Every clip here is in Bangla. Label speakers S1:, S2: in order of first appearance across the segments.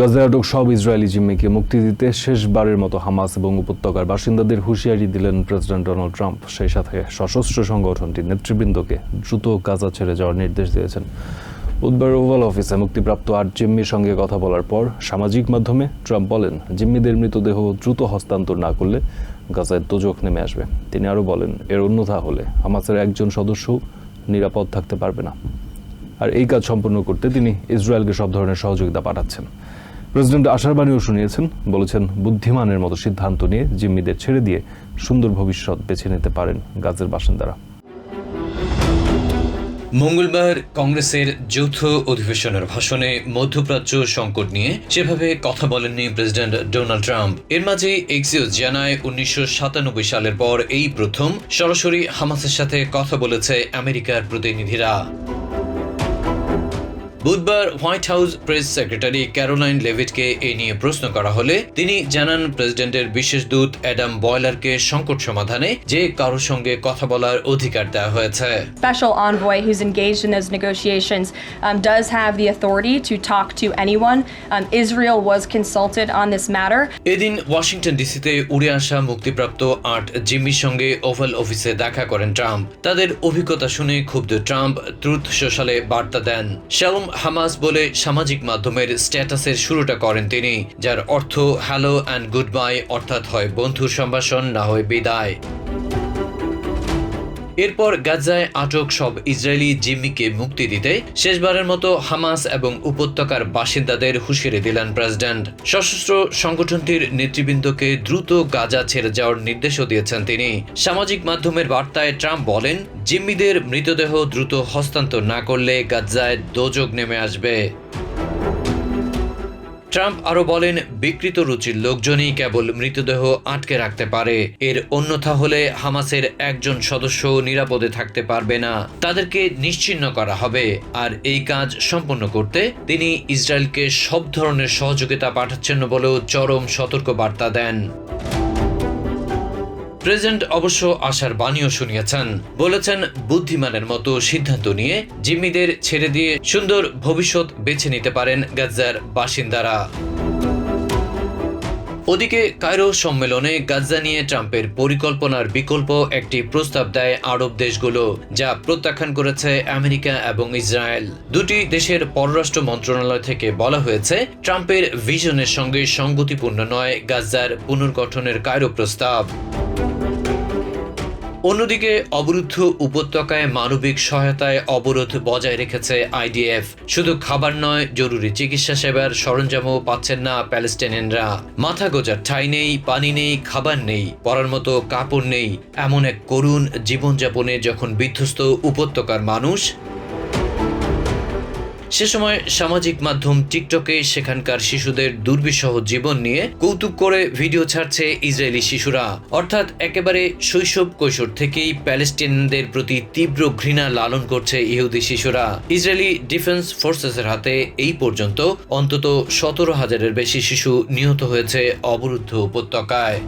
S1: গাজায় আটক সব ইসরায়েলি জিম্মিকে মুক্তি দিতে শেষবারের মতো হামাস এবং উপত্যকার বাসিন্দাদের হুঁশিয়ারি দিলেন প্রেসিডেন্ট ডোনাল্ড ট্রাম্প। সেই সাথে সশস্ত্র সংগঠনটির নেতৃবৃন্দকে দ্রুত গাজা ছেড়ে যাওয়ার নির্দেশ দিয়েছেন। বুধবার ওভাল অফিসে মুক্তিপ্রাপ্ত আট জিম্মির সঙ্গে কথা বলার পর সামাজিক মাধ্যমে ট্রাম্প বলেন, জিম্মিদের মৃতদেহ দ্রুত হস্তান্তর না করলে গাজায় দোজক নেমে আসবে। তিনি আরও বলেন, এর অন্যথা হলে হামাসের একজন সদস্য নিরাপদ থাকতে পারবে না। আর এই কাজ সম্পন্ন করতে তিনি ইসরায়েলকে সব ধরনের সহযোগিতা পাঠাচ্ছেন। প্রেসিডেন্ট আশার বাণীও শুনিয়েছেন, বলেছেন বুদ্ধিমানের মতো সিদ্ধান্ত নিয়ে জিম্মিদের ছেড়ে দিয়ে সুন্দর ভবিষ্যৎ বেছে নিতে পারেন গাজের বাসিন্দারা।
S2: মঙ্গলবার কংগ্রেসের যৌথ অধিবেশনের ভাষণে মধ্যপ্রাচ্য সংকট নিয়ে সেভাবে কথা বলেননি প্রেসিডেন্ট ডোনাল্ড ট্রাম্প। এর মাঝে এক্সিওস জানায় উনিশশো সাতানব্বই সালের পর এই প্রথম সরাসরি হামাসের সাথে কথা বলেছে আমেরিকার প্রতিনিধিরা। বুধবার White House press secretary Caroline লেভিটকে এ নিয়ে প্রশ্ন করা হলে তিনি জানান প্রেসিডেন্টের বিশেষ দূত অ্যাডাম বয়লারকে সংকট সমাধানে যে কারোর সঙ্গে কথা বলার অধিকার দেওয়া হয়েছে
S3: special envoy who's engaged in those negotiations um, does have the authority to talk to anyone. Um, Israel was consulted on this matter.
S2: এদিন ওয়াশিংটন ডিসিতে উড়ে আসা মুক্তিপ্রাপ্ত আট জিম্মির সঙ্গে ওভাল অফিসে দেখা করেন ট্রাম্প তাদের অভিজ্ঞতা শুনে ক্ষুব্ধ ট্রাম্প ট্রুথ সোশ্যালে বার্তা দেন শ্যালম হামাস বলে সামাজিক মাধ্যমের স্ট্যাটাসের শুরুটা করেন তিনি, যার অর্থ হ্যালো অ্যান্ড গুড বাই অর্থাৎ হয় বন্ধুর সম্ভাষণ, না হয় বিদায়। এরপর গাজায় আটক সব ইসরায়েলি জিম্মিকে মুক্তি দিতে শেষবারের মতো হামাস এবং উপত্যকার বাসিন্দাদের হুঁশিয়ারি দিলেন প্রেসিডেন্ট। সশস্ত্র সংগঠনটির নেতৃবৃন্দকে দ্রুত গাজা ছেড়ে যাওয়ার নির্দেশও দিয়েছেন তিনি। সামাজিক মাধ্যমের বার্তায় ট্রাম্প বলেন, জিম্মিদের মৃতদেহ দ্রুত হস্তান্তর না করলে গাজায় দোজক নেমে আসবে। ট্রাম্প আরও বলেন, বিকৃত রুচির লোকজনই কেবল মৃতদেহ আটকে রাখতে পারে। এর অন্যথা হলে হামাসের একজন সদস্য নিরাপদে থাকতে পারবে না। তাদেরকে নিশ্চিন্ন করা হবে। আর এই কাজ সম্পন্ন করতে তিনি ইসরায়েলকে সব ধরনের সহযোগিতা পাঠাচ্ছেন বলেও চরম সতর্ক বার্তা দেন। প্রেসিডেন্ট অবশ্য আশার বাণীও শুনিয়েছেন। বলেছেন, বুদ্ধিমানের মতো সিদ্ধান্ত নিয়ে জিম্মিদের ছেড়ে দিয়ে সুন্দর ভবিষ্যৎ বেছে নিতে পারেন গাজার বাসিন্দারা। ওদিকে কায়রো সম্মেলনে গাজা নিয়ে ট্রাম্পের পরিকল্পনার বিকল্প একটি প্রস্তাব দেয় আরব দেশগুলো, যা প্রত্যাখ্যান করেছে আমেরিকা এবং ইসরায়েল। দুটি দেশের পররাষ্ট্র মন্ত্রণালয় থেকে বলা হয়েছে, ট্রাম্পের ভিশনের সঙ্গে সঙ্গতিপূর্ণ নয় গাজার পুনর্গঠনের কায়রো প্রস্তাব। অন্যদিকে অবরুদ্ধ উপত্যকায় মানবিক সহায়তায় অবরোধ বজায় রেখেছে আইডিএফ। শুধু খাবার নয়, জরুরি চিকিৎসা সেবার সরঞ্জামও পাচ্ছেন না প্যালেস্টাইনিয়ানরা মাথা গোজার ঠাই নেই, পানি নেই, খাবার নেই পরার মতো কাপড় নেই। এমন এক করুণ জীবনযাপনে যখন বিধ্বস্ত উপত্যকার মানুষ সে সময় সামাজিক মাধ্যম টিকটকে সেখানকার শিশুদের দুর্বিষহ জীবন নিয়ে কৌতুক করে ভিডিও ছাড়ছে ইসরায়েলি শিশুরা। অর্থাৎ একেবারে শৈশব কৈশোর থেকেই প্যালেস্টিনদের প্রতি তীব্র ঘৃণা লালন করছে ইহুদি শিশুরা। ইসরায়েলি ডিফেন্স ফোর্সেসের হাতে এই পর্যন্ত অন্তত সতেরো হাজারের বেশি শিশু নিহত হয়েছে অবরুদ্ধ উপত্যকায়।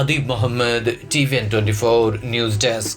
S2: Adib Mohammad, TVN twenty four news desk.